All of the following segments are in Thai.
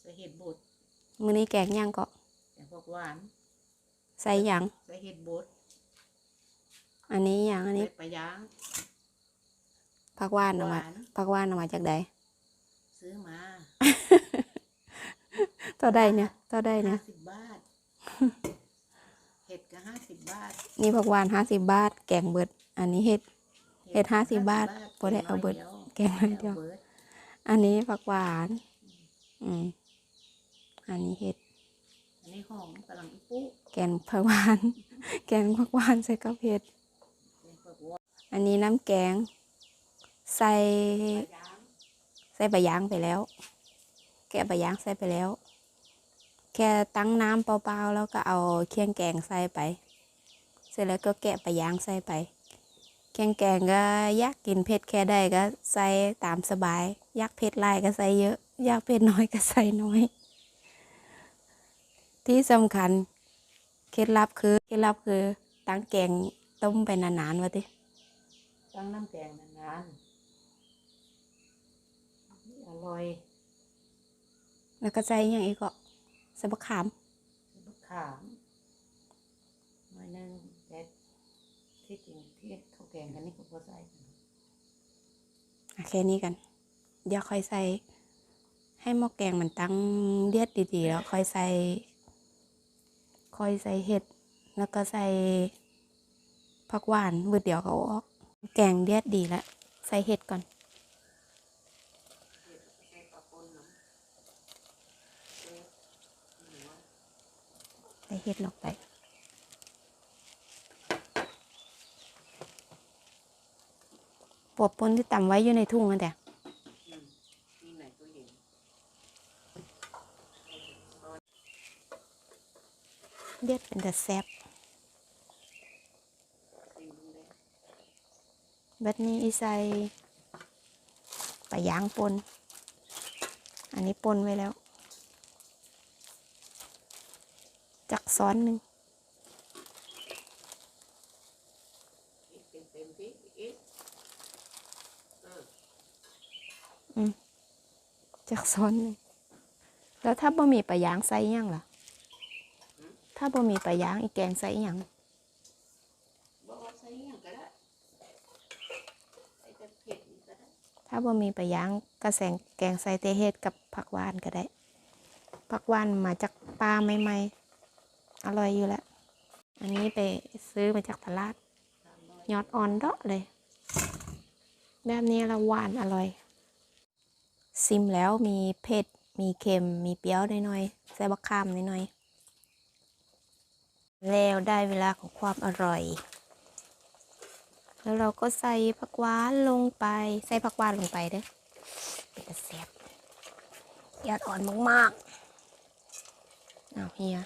ใส่เห็ดบดมื้อนี้แกงหยังก็แกงผักหวาน ใส่หยังใส่เห็ดบดอันนี้หยังอันนี้ใส่ปลาย่างผักหวานเอาหมาวานผักหวานเอามาจากใดซื้อมาเท่าใดเนี่ยเท่าใดห้าเนี่ยสิบบาทเห็ดก็ห้าสิบบาท นี่ผักหวาน50บาท แกงเบิด อันนี้เฮ็ดเห็ด50บาทบ่ได้เอาเบิด แกงน้อยเดียวอาบิดอันนี้ผักหวาน อืม อันนี้เฮ็ดอันนี้หอมกำลังอีปุ๊แกงผักหวาน แกงผักหวานใส่กับเห็ดแกงผักหวานอันนี้น้ำแกง ใส่ปลาย่างใส่ใบยางไปแล้ว แกะใบยางใส่ไปแล้ว แค่ตั้งน้ำเปล่าๆแล้วก็เอาเคียงแกงใส่ไป เสร็จแล้วก็แกะใบยางใส่ไปเคียงแกงก็อยากกินเผ็ดแค่ใดก็ใส่ตามสบาย อยากเผ็ดหลายก็ใส่เยอะ อยากเผ็ดน้อยก็ใส่น้อย ที่สำคัญเคล็ดลับคือเคล็ดลับคือตั้งแกงต้มไปนานๆวะติตั้งน้ำแกงนานๆอร่อย แล้วก็ใส่อหย่างอีกก็ใส่บะขามใส่มะขามหน่อยหนึงแต่ที่จริงที่ข้าวแกงกันนี่ก็พอใส่กันอะแค่นี้กัน เดี๋ยวค่อยใส่ให้หม้อแกงมันตั้งเดือดดีๆ แล้วค่อยใส่ ค่อยใส่เห็ด แล้วก็ใส่ผักหวานมือเดียวเขาออก แกงเดือดดีแล้วใส่เห็ดก่อนใส่เห็ดลงไปปวบปนที่ต่ำไว้อยู่ในทุ่งนั่นแหนตั เย็ดเป็นแต่แซ่บแบบนี้อีใส่ปลายางปน อันนี้ปนไว้แล้ว จักซ้อนหนึ่งอีกเต็มจักซ้อนหนึ่งแล้วถ้าบ่มีปลายางใส่ยังล่ะ ถ้าบ่มีปลาย่างอีแกงใส่หยังบอกว่าใส่หยังก็ได้ใส่แต่เผ็ดนี่ก็ได้ถ้าบ่มีปลาย่างกระแสงแกงใส่เตเฮ็ดกับผักหวานก็ได้ผักหวานมาจากปลาใหม่ๆอร่อยอยู่แล้วอันนี้ไปซื้อมาจากตลาดตามน้อยยอดอ่อนเดาะเลย แบบนี้ละหวานอร่อย ซิมแล้วมีเผ็ดมีเค็มมีเปรี้ยวหน่อยๆใส่บักขามหน่อยๆ แล้วได้เวลาของความอร่อย แล้วเราก็ใส่ผักหวานลงไป ใส่ผักหวานลงไปเด้อเป็นตะแซ่บยอดอ่อนมากๆเอาเฮีย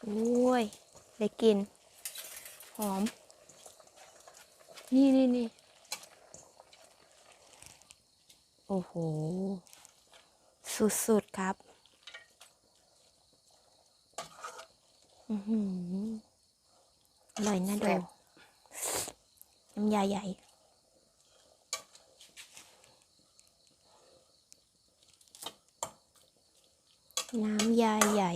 โอ้ย ได้กลิน หอม นี่นี่นี่โอ้โห สุดๆครับ อือหืออร่อยนะดูน้ำยาใหญ่น้ำยาใหญ่